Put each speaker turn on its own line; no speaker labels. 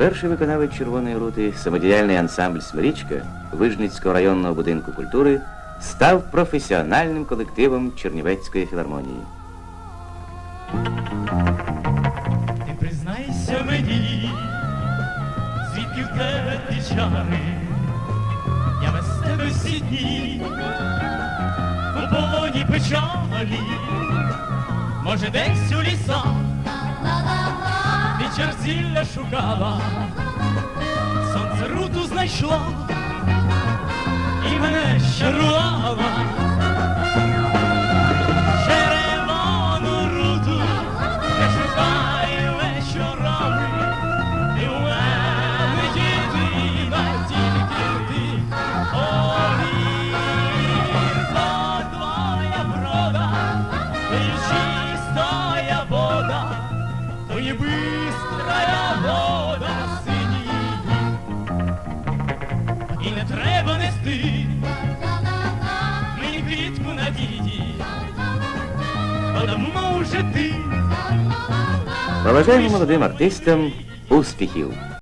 Перший виконавець червоної рути, самодіяльний ансамбль Смирічка Вижницького районного будинку культури, став професіональним колективом Чернівецької філармонії.
Ти признайся мені, звідки в тебе ті чари, я без тебе всі дні, у полоні печалі, може десь у лісах, ти черзілля шукала, сонце руту знайшла то быстрая вода синій. І не треба нести мені квітку надії, бо давно вже ти
Побажаємо молодим артистам успіхів!